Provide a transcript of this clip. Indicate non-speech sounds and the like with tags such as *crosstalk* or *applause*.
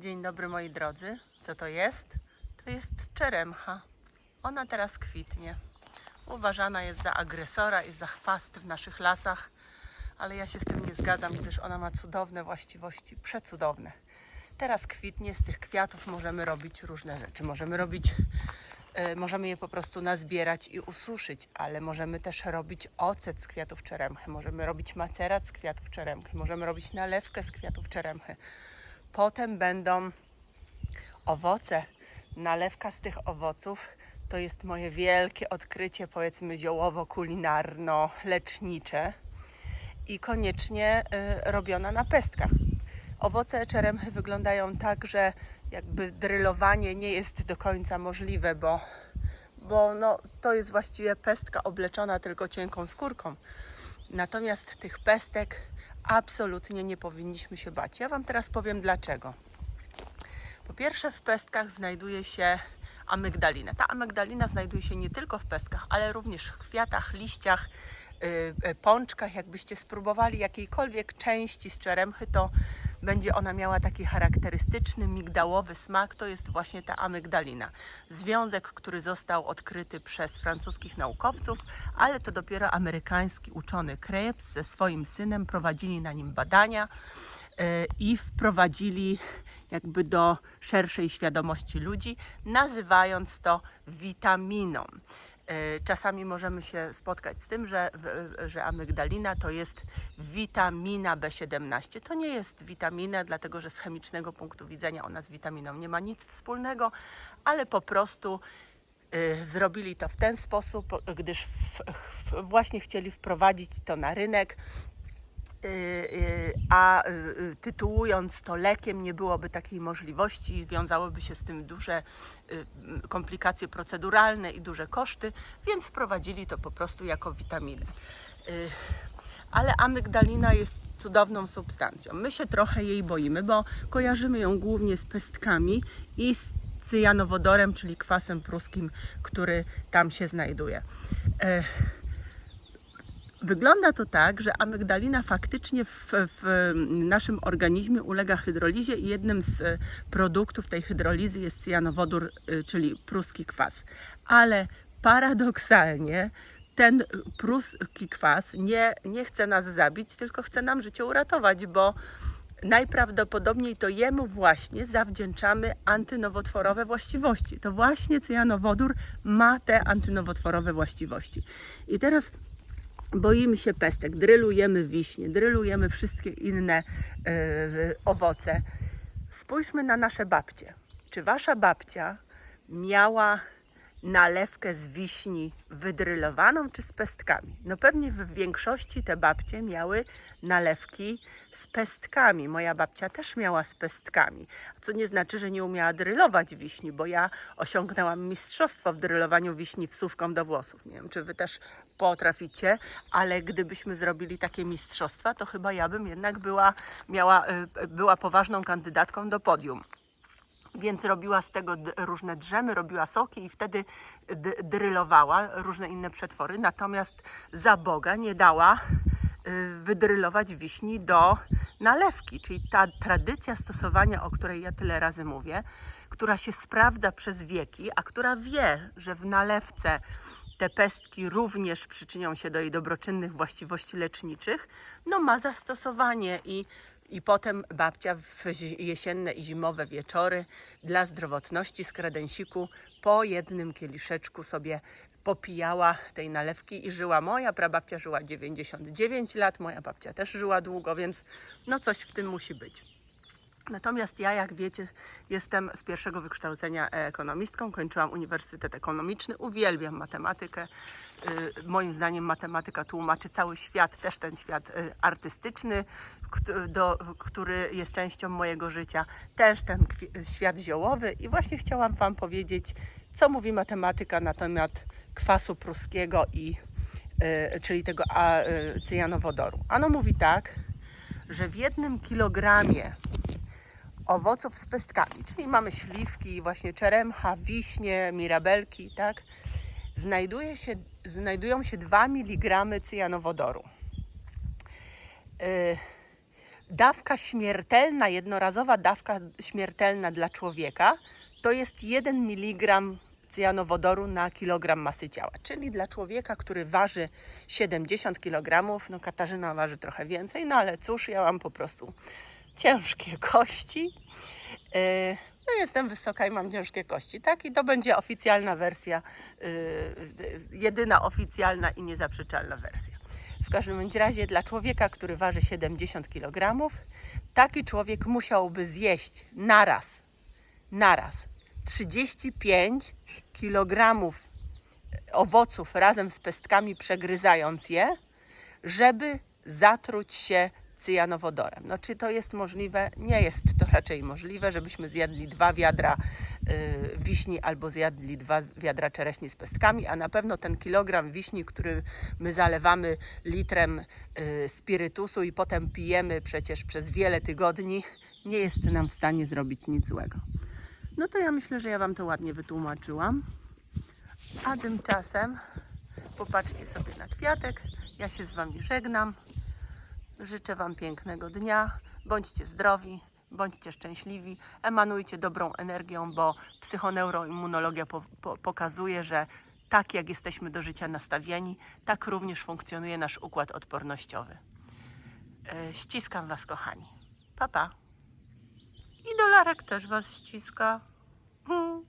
Dzień dobry moi drodzy. Co to jest? To jest czeremcha. Ona teraz kwitnie. Uważana jest za agresora i za chwast w naszych lasach, ale ja się z tym nie zgadzam, gdyż ona ma cudowne właściwości, przecudowne. Teraz kwitnie, z tych kwiatów możemy robić różne rzeczy. Możemy robić, e, możemy je po prostu nazbierać i ususzyć, ale możemy też robić ocet z kwiatów czeremchy, możemy robić macerat z kwiatów czeremchy, możemy robić nalewkę z kwiatów czeremchy. Potem będą owoce. Nalewka z tych owoców to jest moje wielkie odkrycie, powiedzmy ziołowo-kulinarno-lecznicze i koniecznie y, robiona na pestkach. Owoce czeremchy wyglądają tak, że jakby drylowanie nie jest do końca możliwe, bo, bo no, to jest właściwie pestka obleczona tylko cienką skórką. Natomiast tych pestek absolutnie nie powinniśmy się bać. Ja Wam teraz powiem dlaczego. Po pierwsze, w pestkach znajduje się amygdalina. Ta amygdalina znajduje się nie tylko w pestkach, ale również w kwiatach, liściach, yy, yy, pączkach. Jakbyście spróbowali jakiejkolwiek części z czeremchy, to będzie ona miała taki charakterystyczny migdałowy smak. To jest właśnie ta amygdalina. Związek, który został odkryty przez francuskich naukowców, ale to dopiero amerykański uczony Krebs ze swoim synem prowadzili na nim badania yy, i wprowadzili jakby do szerszej świadomości ludzi, nazywając to witaminą. E, Czasami możemy się spotkać z tym, że, że amygdalina to jest witamina B17. To nie jest witamina, dlatego że z chemicznego punktu widzenia ona z witaminą nie ma nic wspólnego, ale po prostu y, zrobili to w ten sposób, gdyż w, w, właśnie chcieli wprowadzić to na rynek. Y, y, a y, tytułując to lekiem nie byłoby takiej możliwości wiązałyby się z tym duże komplikacje proceduralne i duże koszty, więc wprowadzili to po prostu jako witaminę. Ale amygdalina jest cudowną substancją. My się trochę jej boimy, bo kojarzymy ją głównie z pestkami i z cyjanowodorem, czyli kwasem pruskim, który tam się znajduje. E, Wygląda to tak, że amygdalina faktycznie w, w naszym organizmie ulega hydrolizie i jednym z e, produktów tej hydrolizy jest cyjanowodór, y, czyli pruski kwas. Ale paradoksalnie ten pruski kwas nie, nie chce nas zabić, tylko chce nam życie uratować, bo najprawdopodobniej to jemu właśnie zawdzięczamy antynowotworowe właściwości. To właśnie cyjanowodór ma te antynowotworowe właściwości. I teraz boimy się pestek, drylujemy wiśnie, drylujemy wszystkie inne e, owoce. Spójrzmy na nasze babcie. Czy wasza babcia miała nalewkę z wiśni wydrylowaną czy z pestkami? No pewnie w większości te babcie miały nalewki z pestkami. Moja babcia też miała z pestkami, co nie znaczy, że nie umiała drylować wiśni, bo ja osiągnęłam mistrzostwo w drylowaniu wiśni wsówką do włosów. Nie wiem, czy wy też potraficie, ale gdybyśmy zrobili takie mistrzostwa, to chyba ja bym jednak była, miała, y, była poważną kandydatką do podium więc robiła z tego różne drzemy, robiła soki i wtedy drylowała różne inne przetwory. Natomiast za Boga nie dała y, wydrylować wiśni do nalewki, czyli ta tradycja stosowania, o której ja tyle razy mówię, która się sprawdza przez wieki, a która wie, że w nalewce te pestki również przyczynią się do jej dobroczynnych właściwości leczniczych, no ma zastosowanie i i potem babcia w jesienne i zimowe wieczory dla zdrowotności z kredensiku po jednym kieliszeczku sobie popijała tej nalewki i żyła. Moja prababcia żyła 99 lat, moja babcia też żyła długo, więc no coś w tym musi być. Natomiast ja, jak wiecie, jestem z pierwszego wykształcenia ekonomistką, kończyłam Uniwersytet Ekonomiczny, uwielbiam matematykę. Y, Moim zdaniem matematyka tłumaczy cały świat, też ten świat y, artystyczny, który jest częścią mojego życia, też ten świat ziołowy. I właśnie chciałam Wam powiedzieć, co mówi matematyka na temat kwasu pruskiego, i, y, czyli tego cyjanowodoru. Ano mówi tak, że w jednym kilogramie owoców z pestkami, czyli mamy śliwki, właśnie czeremcha, wiśnie, mirabelki, tak? Znajduje się, znajdują się 2 mg cyjanowodoru. Yy, dawka śmiertelna, jednorazowa dawka śmiertelna dla człowieka to jest 1 mg cyjanowodoru na kilogram masy ciała. Czyli dla człowieka, który waży 70 kg, no Katarzyna waży trochę więcej, no ale cóż, ja mam po prostu ciężkie *laughs* kości. Yy, No jestem wysoka i mam ciężkie kości, tak? I to będzie oficjalna wersja, yy, jedyna oficjalna i niezaprzeczalna wersja. W każdym bądź razie dla człowieka, który waży 70 kg, taki człowiek musiałby zjeść naraz, naraz 35 kg owoców razem z pestkami, przegryzając je, żeby zatruć się cyjanowodorem. No czy to jest możliwe? Nie jest to raczej możliwe, żebyśmy zjadli dwa wiadra y, wiśni albo zjadli dwa wiadra czereśni z pestkami, a na pewno ten kilogram wiśni, który my zalewamy litrem y, spirytusu i potem pijemy przecież przez wiele tygodni, nie jest nam w stanie zrobić nic złego. No to ja myślę, że ja Wam to ładnie wytłumaczyłam. A tymczasem popatrzcie sobie na kwiatek. Ja się z Wami żegnam. Życzę Wam pięknego dnia. Bądźcie zdrowi, bądźcie szczęśliwi, emanujcie dobrą energią, bo psychoneuroimmunologia po, po, pokazuje, że tak jak jesteśmy do życia nastawieni, tak również funkcjonuje nasz układ odpornościowy. E, ściskam Was, kochani. Pa, pa. I dolarek też Was ściska. Hmm.